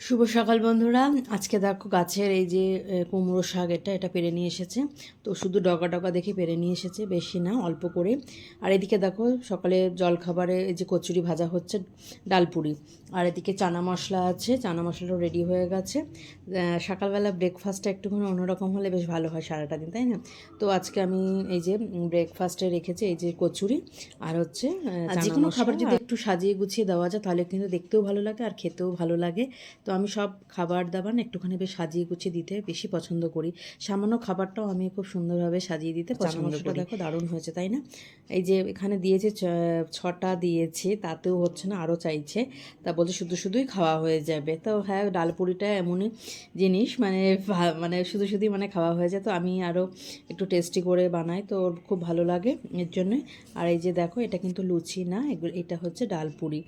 শুভ সকাল বন্ধুরা। আজকে দেখো গাছের এই যে কুমড়ো শাক এটা এটা পেরে নিয়ে এসেছে। তো শুধু ডগা ডগা দেখে পেরে নিয়ে এসেছে বেশি না অল্প করে। আর এদিকে দেখো সকালে জলখাবারে এই যে কচুরি ভাজা হচ্ছে ডালপুরি। আর এদিকে চানা মশলা আছে চানা মশলাটাও রেডি হয়ে গেছে। সকালবেলা ব্রেকফাস্টটা একটুখানি অন্যরকম হলে বেশ ভালো হয় সারাটা দিন তাই না? তো আজকে আমি এই যে ব্রেকফাস্টে রেখেছি এই যে কচুরি আর হচ্ছে যে কোনো খাবার যদি একটু সাজিয়ে গুছিয়ে দেওয়া যায় তাহলে কিন্তু দেখতেও ভালো লাগে আর খেতেও ভালো লাগে। তো আমি সব খাবার দাবার না একটুখানি বেশ সাজিয়ে গুছিয়ে দিতে বেশি পছন্দ করি। সামান্য খাবারটাও আমি খুব সুন্দরভাবে সাজিয়ে দিতে পছন্দ করি। দেখো দারুণ হয়েছে তাই না? এই যে এখানে দিয়েছে ছটা দিয়েছে তাতেও হচ্ছে না আরও চাইছে। তা বলছে শুধু শুধুই খাওয়া হয়ে যাবে। তো হ্যাঁ ডালপুরিটা এমনই জিনিস মানে ভা- মানে শুধু শুধুই মানে খাওয়া হয়ে যায়। তো আমি আরও একটু টেস্টি করে বানাই তো ওর খুব ভালো লাগে এর জন্য। আর এই যে দেখো এটা কিন্তু লুচি না এটা হচ্ছে ডালপুরি।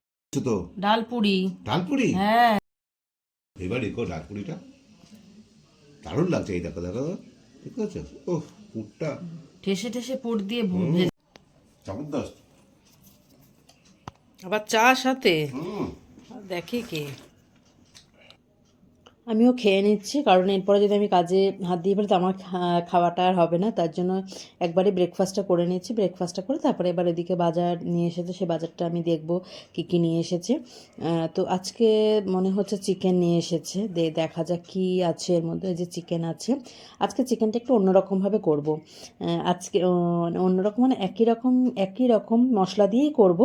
ডালপুরি। ডালপুরি? হ্যাঁ। এবার এগো নাগপুরিটা দারুণ লাগছে এই দেখো দেখো ঠিক আছে ও পুরটা। ঠেসে ঠেসে পুর দিয়ে ভু- জবরদস্ত। আবার চা সাথে? হুম। দেখে কে। আমিও খেয়ে নিচ্ছি। কারণ এরপরে যদি আমি কাজে হাত দিয়ে ফেলি, তো আমার খাওয়াটা আর হবে না। তার জন্য একবারে ব্রেকফাস্টটা করে নিচ্ছি ব্রেকফাস্টটা করে তারপরে এবার এদিকে বাজার নিয়ে এসেছে। সে বাজারটা আমি দেখব কী কী নিয়ে এসেছে। তো আজকে মনে হচ্ছে চিকেন নিয়ে এসেছে। দে, দেখা যাক কী আছে এর মধ্যে। যে চিকেন আছে। আজকে চিকেনটা একটু অন্যরকমভাবে করব। আজকে অন্যরকম মানে একই রকম একই রকম মশলা দিয়েই করব।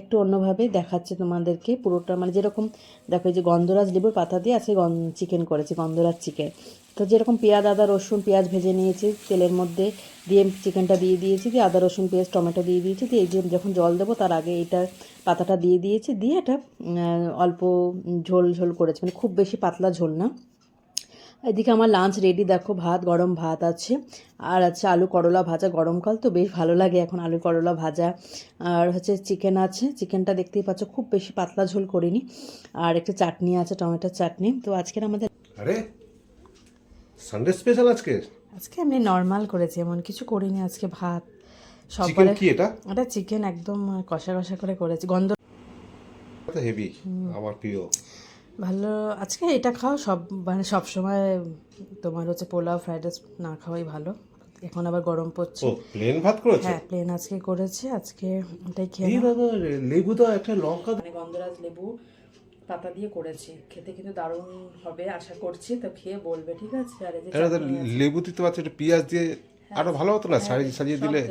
একটু অন্যভাবে দেখাচ্ছে তোমাদেরকে। পুরোটা মানে যেরকম, দেখো এই যে গন্ধরাজ লেবুর পাতা দিয়ে আজকে চিকেন করেছি, গন্ধরাজ চিকেন তো যেরকম পেঁয়াজ, আদা, রসুন, পেঁয়াজ ভেজে নিয়েছি, তেলের মধ্যে দিয়ে চিকেনটা দিয়ে দিয়েছি, দিয়ে আদা, রসুন, পেঁয়াজ, টমেটো দিয়ে দিয়েছি, দিয়ে এই যে যখন জল দেবো তার আগে এটা পাতাটা দিয়ে দিয়েছি, দিয়ে এটা অল্প ঝোল ঝোল করেছি মানে খুব বেশি পাতলা ঝোল না। এদিকে আমার লাঞ্চ রেডি দেখো ভাত গরম ভাত আছে। আর আছে আলু করলা ভাজা গরমকাল তো বেশ ভালো লাগে এখন আলু করলা ভাজা। আর হচ্ছে চিকেন আছে চিকেনটা দেখতেই পাচ্ছ খুব বেশি পাতলা ঝোল করিনি। আর একটা চাটনি আছে টমেটোর চাটনি। তো আজকের আমাদের আরে সানডে স্পেশাল আজকে? আজকে আমি নর্মাল করেছি এমন কিছু করিনি আজকে ভাত। সকালে কি এটা? এটা চিকেন একদম কষা কষা করে করেছি গন্ধ হেভি আমার প্রিয়। ভালো আজকে এটা খাও সব মানে সব সময় তোমার হচ্ছে পোলাও ফ্রাইড রাইস না খাওয়াই ভালো। এখন আবার গরম পড়ছে। ও প্লেন ভাত করেছে? হ্যাঁ প্লেন আজকে করেছে আজকে এটাই খেয়ে এই। দাদা লেবু তো একটা লঙ্কা মানে গন্ধরাজ লেবু পাতা দিয়ে করেছি। খেতে কিন্তু দারুণ হবে আশা করছি তো খেয়ে বলবে ঠিক আছে? আর এই যে লেবু দিতে পারছে একটু পেঁয়াজ দিয়ে আরও ভালো হতো না? সাজিয়ে সাজিয়ে দিলে?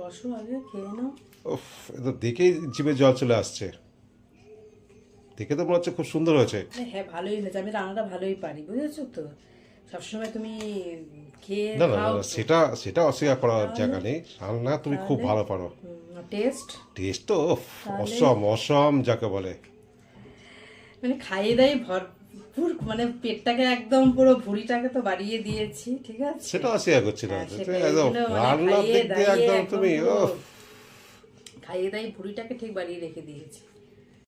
বসো আগে খেয়ে নাও। উফ এ তো দেখেই জিভে জল চলে আসছে। দেখে তো মনে হচ্ছে খুব সুন্দর হয়েছে। হ্যাঁ ভালোই হয়েছে। আমি রান্নাটা ভালোই পারি বুঝেছ তো? সবসময় তুমি খেয়ে না না না, সেটা সেটা অস্বীকার করার জায়গা নেই। রান্না তুমি খুব ভালো পারো। টেস্ট টেস্ট তো অসম অসম যাকে বলে। মানে খাইয়ে দেয় ভরপুর মানে পেটটাকে একদম পুরো ভুঁড়িটাকে তো বাড়িয়ে দিয়েছি ঠিক আছে? সেটা অস্বীকার করছি না। হ্যাঁ, মানে রান্নার দিক দিয়ে একদম তুমি খাইয়ে দাই ভুঁড়িটাকে ঠিক বাড়িয়ে রেখে দিয়েছি।